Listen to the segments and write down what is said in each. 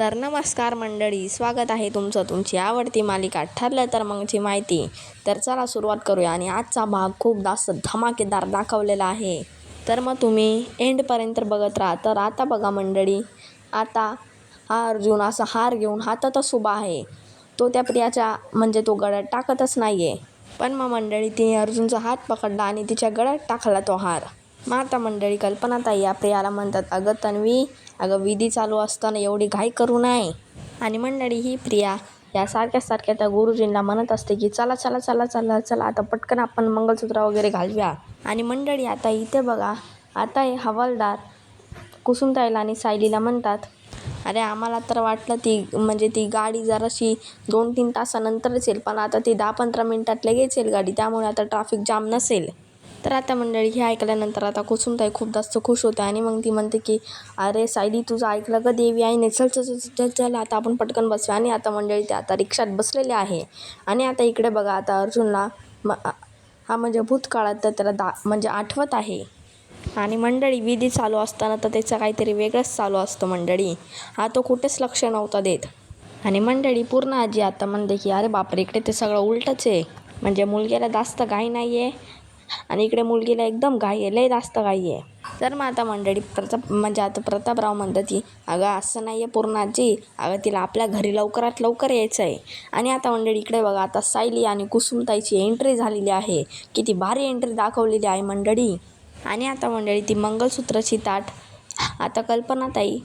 तर नमस्कार मंडळी स्वागत आहे तुमचं तुमची आवडती मालिका ठरलं तर मगची माहिती. तर चला सुरुवात करूया आणि आजचा भाग खूप जास्त धमाकेदार दाखवलेला आहे. तर मग तुम्ही एंडपर्यंत बघत राहा. तर आता बघा मंडळी आता हा अर्जुन असा हार घेऊन हातातच उभा आहे. तो त्या प्रियाच्या म्हणजे तो गळ्यात टाकतच नाही आहे पण मग मंडळी तिने अर्जुनचा हात पकडला आणि तिच्या गळ्यात टाकला तो हार. मग आता मंडळी कल्पनाताई या प्रियाला म्हणतात अगं तन्वी अगं विधी चालू असताना एवढी घाई करू नये. आणि मंडळी ही प्रिया या सारख्या सारख्या त्या गुरुजींना म्हणत असते की चला चला चला चला चला आता पटकन आपण मंगळसूत्र वगैरे घालूया. आणि मंडळी आता इथे बघा आता हे हवालदार कुसुमताईला आणि सायलीला म्हणतात अरे आम्हाला तर वाटलं ती म्हणजे ती गाडी जराशी दोन तीन तासानंतरच येईल पण आता ती दहा पंधरा मिनटात लगेच येईल गाडी त्यामुळे आता ट्रॅफिक जाम नसेल. तर आता मंडळी हे ऐकल्यानंतर आता कुसुमताई खूप जास्त खुश होते आणि मग ती म्हणते की अरे सायली तुझं ऐकलं का देवी आईने? चल चल चल चल चल आता आपण पटकन बसूया. आणि आता मंडळी ते आता रिक्षात बसलेले आहे. आणि आता इकडे बघा आता अर्जुनला म हा म्हणजे भूतकाळात तर त्याला दा म्हणजे आठवत आहे. आणि मंडळी विधी चालू असताना तर त्याचं काहीतरी वेगळंच चालू असतं मंडळी. हा तो कुठेच लक्ष नव्हता देत. आणि मंडळी पूर्ण आजी आता म्हणते की अरे बापरे इकडे ते सगळं उलटच आहे. म्हणजे मुलग्याला जास्त काही नाही आहे आणि इकडे मुलगीला एकदम घाई आहे लय जास्त घाई आहे. तर मग आता मंडळी प्रताप म्हणजे आता प्रतापराव म्हणतात की अगं असं नाही आहे पूर्णाजी. अगं तिला आपल्या घरी लवकरात लवकर यायचं आहे. आणि आता मंडळी इकडे बघा आता सायली आणि कुसुमताईची एंट्री झालेली आहे. किती भारी एंट्री दाखवलेली आहे मंडळी. आणि आता मंडळी ती मंगलसूत्राची ताट. आता कल्पनाताई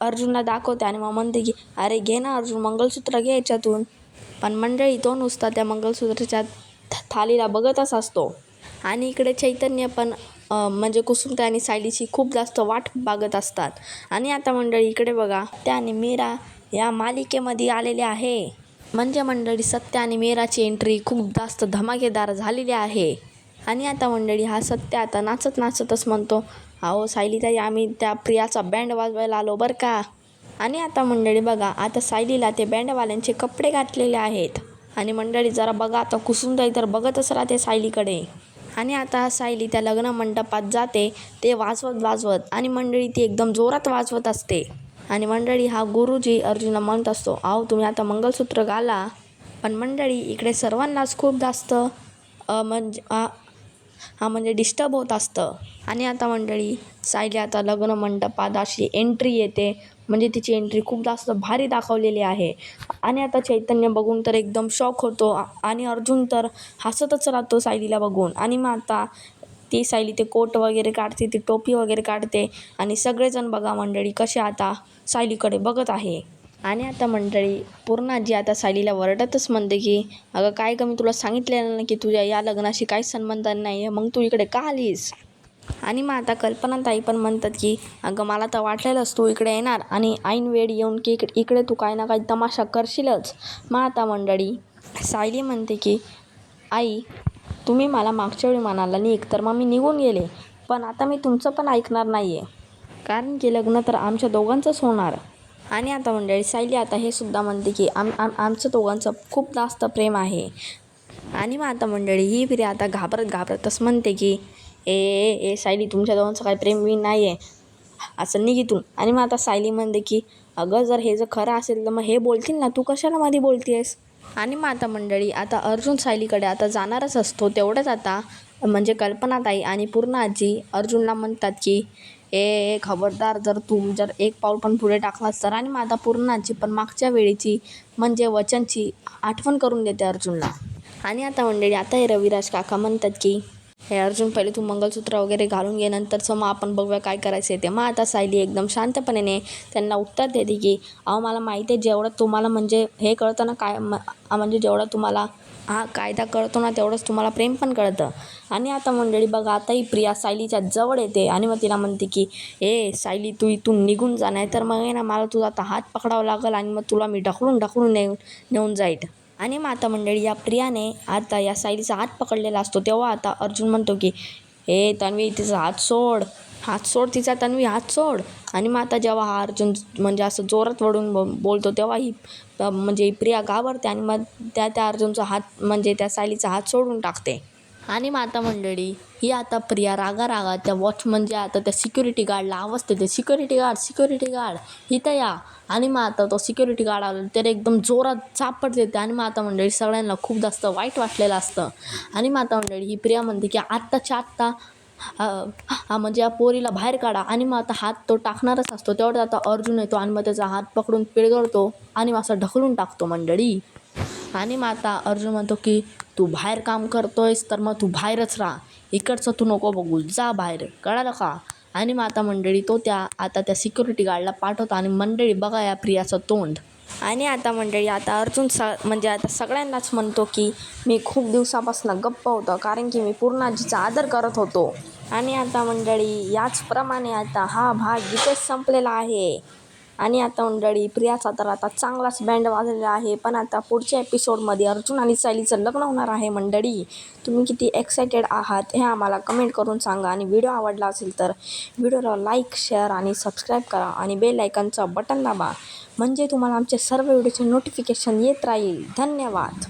अर्जुनला दाखवते आणि मग म्हणते की अरे घे ना अर्जुन मंगळसूत्र घे याच्यातून. पण मंडळी तो नुसता त्या मंगळसूत्राच्या थालीला बघतच असतो. आणि इकडे चैतन्य पण म्हणजे कुसुमता आणि सायलीची खूप जास्त वाट बागत असतात. आणि आता मंडळी इकडे बघा त्या आणि मीरा या मालिकेमध्ये आलेले आहे. म्हणजे मंडळी सत्य आणि मीराची एंट्री खूप जास्त धमाकेदार झालेली आहे. आणि आता मंडळी हा सत्य आता नाचत नाचतच म्हणतो अहो सायलीताई आम्ही त्या प्रियाचा बँड वाजवायला आलो बरं का? आणि आता मंडळी बघा आता सायलीला ते बँडवाल्यांचे कपडे घातलेले आहेत. आणि मंडळी जरा बघा आता कुसुमताई तर बघतच राहते सायलीकडे. आणि आता सायली त्या लग्न मंडपात जाते ते वाजवत वाजवत आणि मंडळी ती एकदम जोरात वाजवत असते. आणि मंडळी हा गुरुजी अर्जुनला म्हणत असतो अहो तुम्ही आता मंगलसूत्र घाला. पण मंडळी इकडे सर्वांनाच खूप जास्त म्हणजे हा म्हणजे डिस्टर्ब होत असतं. आणि आता मंडळी सायली आता लग्न मंडपात अशी एंट्री येते. म्हणजे तिची एंट्री खूप जास्त भारी दाखवलेली आहे. आणि आता चैतन्य बघून तर एकदम शॉक होतो. आणि अर्जुन तर हसतच राहतो सायलीला बघून. आणि मग आता ती सायली ते कोट वगैरे काढते ती टोपी वगैरे काढते. आणि सगळेजण बघा मंडळी कसे आता सायलीकडे बघत आहे. आणि आता मंडळी पूर्ण आजी आता सायलीला वरडतच म्हणते की अगं काय का मी तुला सांगितलेलं ना की तुझ्या या लग्नाशी काही संबंध नाही आहे मग तू इकडे का आलीस? आणि मग आता कल्पनाताई पण म्हणतात की अगं मला तर वाटलेलंच तू इकडे येणार आणि ऐन वेळ येऊन की इकडे इकडे तू काही ना काही तमाशा करशीलच. मग आता मंडळी सायली म्हणते की आई तुम्ही मला मागच्या वेळी म्हणाला निघ तर मग मी निघून गेले. पण आता मी तुमचं पण ऐकणार नाही आहे कारण की लग्न तर आमच्या दोघांचंच होणार. आणि आता मंडळी सायली आता हे सुद्धा म्हणते की आम आम आमचं दोघांचं खूप जास्त प्रेम आहे. आणि मग आता मंडळी ही फिरी आता घाबरत घाबरतच म्हणते की ए ए ए सायली तुमच्या दोघांचं काही प्रेम बी नाही आहे असं निघितून आणि मग आता सायली म्हणते की अगं जर हे जर खरं असेल तर मग हे बोलतील ना. तू कशाला मध्ये आहेस आणि मग आता मंडळी आता अर्जुन सायलीकडे आता जाणारच असतो. तेवढंच आता म्हणजे कल्पनाताई आणि पूर्ण आजी अर्जुनला म्हणतात की ए ए खबरदार जर तू जर एक पाऊल पण पुढे टाकलास तर. आणि मग आता पूर्ण आजी पण मागच्या वेळेची म्हणजे वचनची आठवण करून देते अर्जुनला. आणि आता मंडळी आता हे रविराज काका म्हणतात की हे अर्जुन पहिले तू मंगळसूत्र वगैरे घालून घे नंतरचं मग आपण बघूया काय करायचं आहे ते. मग आता सायली एकदम शांतपणे त्यांना उत्तर देते की अहो मला माहिती आहे जेवढं तुम्हाला म्हणजे हे कळतं ना काय म- म्हणजे जेवढं तुम्हाला हा कायदा कळतो ना तेवढंच तुम्हाला प्रेम पण कळतं. आणि आता मंडळी बघा आताही प्रिया सायलीच्या जवळ येते आणि मग तिला म्हणते की ए सायली तू इथून निघून जा नाही तर मग आहे ना मला तुझा आता हात पकडावा लागेल आणि मग तुला मी ढकलून ढकलून नेऊन नेऊन जाईल आणि माता मंडळी या प्रियाने आता या सायलीचा हात पकडलेला असतो. तेव्हा आता अर्जुन म्हणतो की हे तन्वी तिचा हात सोड. हात सोड तिचा तन्वी हात सोड. आणि माता जेव्हा हा अर्जुन म्हणजे असं जोरात वळून ब बोलतो तेव्हा ही म्हणजे प्रिया घाबरते आणि मग त्या त्या अर्जुनचा हात म्हणजे त्या सायलीचा हात सोडून टाकते. आणि माता मंडळी ही आता प्रिया रागा रागा त्या वॉचमन आता त्या सिक्युरिटी गार्डला आवाज देते. सिक्युरिटी गार्ड सिक्युरिटी गार्ड इथं या. आणि मग आता तो सिक्युरिटी गार्ड आला त्याला एकदम जोरात चापट देते. आणि माता मंडळी सगळ्यांना खूप जास्त वाईट वाटलेलं असतं. आणि माता मंडळी ही प्रिया म्हणते की आत्ताच्या आत्ता हा म्हणजे या पोरीला बाहेर काढा. आणि मग आता हात तो टाकणारच असतो. तेवढं आता अर्जुन येतो आणि मग त्याचा हात पकडून पिळगळतो आणि मग असं ढकलून टाकतो मंडळी. आणि मग आता अर्जुन म्हणतो की तू बाहेर काम करतोयस तर मग तू बाहेरच राहा. इकडचं तू नको बघू. जा बाहेर. कळालं का? आणि मग आता मंडळी तो त्या आता त्या सिक्युरिटी गार्डला पाठवतो आणि मंडळी बघा या प्रियाचं तोंड. आणि आता मंडळी आता अर्जुन स म्हणजे आता सगळ्यांनाच म्हणतो की मी खूप दिवसापासून गप्प होतो कारण की मी पूर्णाजीचा आदर करत होतो. आणि आता मंडळी याचप्रमाणे आता हा भाग इथेच संपलेला आहे. आणि आता मंडळी प्रियाचा तर आता चांगलाच बँड वाजलेला आहे. पण आता पुढच्या एपिसोडमध्ये अर्जुन आणि सायलीचं लग्न होणार आहे मंडळी. तुम्ही किती एक्सायटेड आहात हे आम्हाला कमेंट करून सांगा. आणि व्हिडिओ आवडला असेल तर व्हिडिओला लाईक शेअर आणि सबस्क्राईब करा. आणि बेल आयकनचं बटन दाबा. म्हणजे तुम्हाला आमचे सर्व व्हिडिओचे नोटिफिकेशन येत राहील. धन्यवाद.